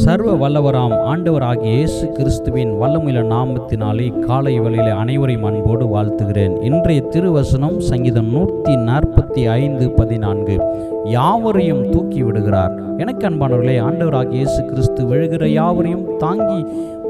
சர்வ வல்லவராம் ஆண்டவராகிய இயேசு கிறிஸ்துவின் வல்லமுள்ள நாமத்தினாலே காலை வேளையிலே அனைவரையும் அன்போடு வாழ்த்துகிறேன். இன்றைய திருவசனம் சங்கீதம் நூற்றி நாற்பத்தி ஐந்து பதினான்கு. யாவரையும் தூக்கி விடுகிறார். எனக்கு அன்பானவர்களே ஆண்டவராகிய இயேசு கிறிஸ்து விழுகிற யாவரையும் தாங்கி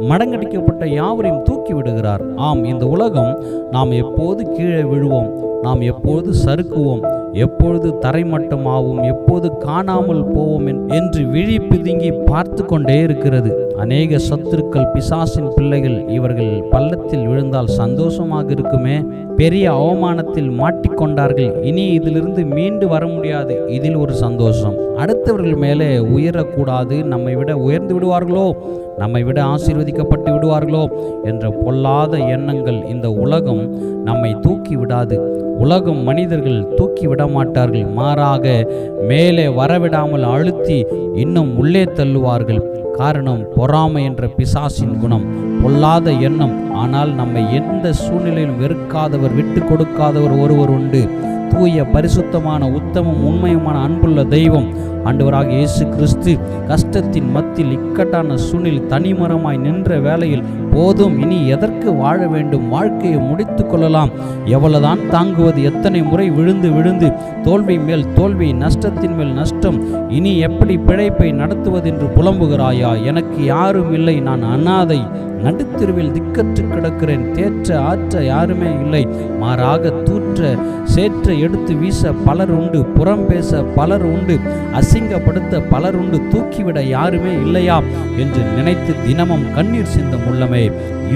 மடங்கடிக்கப்பட்ட யாவரையும் தூக்கி விடுகிறார். ஆம் இந்த உலகம் நாம் எப்போது கீழே விழுவோம்? நாம் எப்போது சறுக்குவோம்? எப்பொழுது தரைமட்டமாகவும் எப்போது காணாமல் போவோம் என்று விழி பிதுங்கி பார்த்து கொண்டே இருக்கிறது. அநேக சத்துருக்கள் பிசாசின் பிள்ளைகள் இவர்கள் பள்ளத்தில் விழுந்தால் சந்தோஷமாக இருக்குமே. பெரிய அவமானத்தில் மாட்டிக்கொண்டார்கள் இனி இதிலிருந்து மீண்டு வர முடியாது. இதில் ஒரு சந்தோஷம். அடுத்தவர்கள் மேலே உயரக்கூடாது. நம்மை விட உயர்ந்து விடுவார்களோ? நம்மை விட ஆசீர்வதிக்கப்பட்டு விடுவார்களோ? என்ற பொல்லாத எண்ணங்கள் இந்த உலகம் நம்மை தூக்கி விடாது. உலகம் மனிதர்கள் தூக்கி விடமாட்டார்கள். மாறாக மேலே வரவிடாமல் அழுத்தி இன்னும் உள்ளே தள்ளுவார்கள். காரணம் பொறாமை என்ற பிசாசின் குணம். பொல்லாத எண்ணம். ஆனால் நம்மை எந்த சூழ்நிலையிலும் வெறுக்காதவர் விட்டு கொடுக்காதவர் ஒருவர் உண்டு. தூய பரிசுத்தமான உத்தமம் உண்மையுமான அன்புள்ள தெய்வம். ஆண்டவராக இயேசு கிறிஸ்து கஷ்டத்தின் மத்தியில் இக்கட்டான சூழ்நிலை தனிமரமாய் நின்ற வேளையில் போதும். இனி எதற்கு வாழ வேண்டும்? வாழ்க்கையை முடித்து கொள்ளலாம். எவ்வளவுதான் தாங்குவது எத்தனை முறை விழுந்து விழுந்து தோல்வி மேல் தோல்வி நஷ்டத்தின் மேல் நஷ்டம் இனி எப்படி பிழைப்பை நடத்துவது என்று புலம்புகிறாயா? எனக்கு யாரும் இல்லை. நான் அனாதை நடுத்தெருவில் திக்கற்று கிடக்கிறேன். தேற்ற ஆற்ற யாருமே இல்லை. மாறாக தூற்ற சேற்ற சேற்றை எடுத்து வீச பலர் உண்டு புறம் பேச பலர் உண்டு அசிங்கப்படுத்த பலர் உண்டு தூக்கிவிட யாருமே இல்லையா என்று நினைத்து தினமும் கண்ணீர் சிந்தும் உள்ளமே.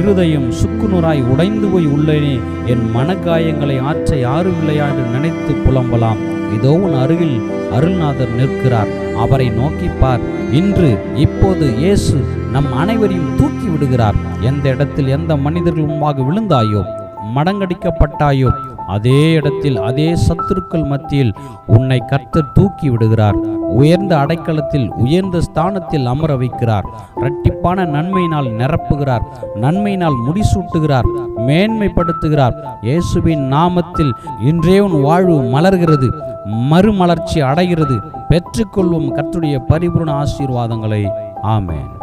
இருதயம் சுக்குநூறாய் உடைந்து போய் உள்ளேனே என் மனக்காயங்களை ஆற்ற யாரும் இல்லையா என்று நினைத்து புலம்பலாம். இதோ உன் அருகில் அருள்நாதர் நிற்கிறார். அவரை நோக்கிப்பார் இன்று இப்போது இயேசு நம் அனைவரையும் தூக்கி விடுகிறார். எந்த இடத்தில் எந்த மனிதர்கள் முன்பாக விழுந்தாயோ மடங்கடிக்கப்பட்டாயோ அதே இடத்தில் அதே சத்துருக்கள் மத்தியில் உன்னை கர்த்தர் தூக்கி விடுகிறார். உயர்ந்த அடைக்கலத்தில் உயர்ந்த ஸ்தானத்தில் அமர வைக்கிறார். இரட்டிப்பான நன்மையினால் நிரப்புகிறார். நன்மையினால் முடிசூட்டுகிறார். மேன்மைப்படுத்துகிறார். இயேசுவின் நாமத்தில் இன்றே உன் வாழ்வு மலர்கிறது. மறுமலர்ச்சி அடைகிறது. பெற்றுக்கொள்வோம் கத்துடைய பரிபூர்ண ஆசீர்வாதங்களை. ஆமேன்.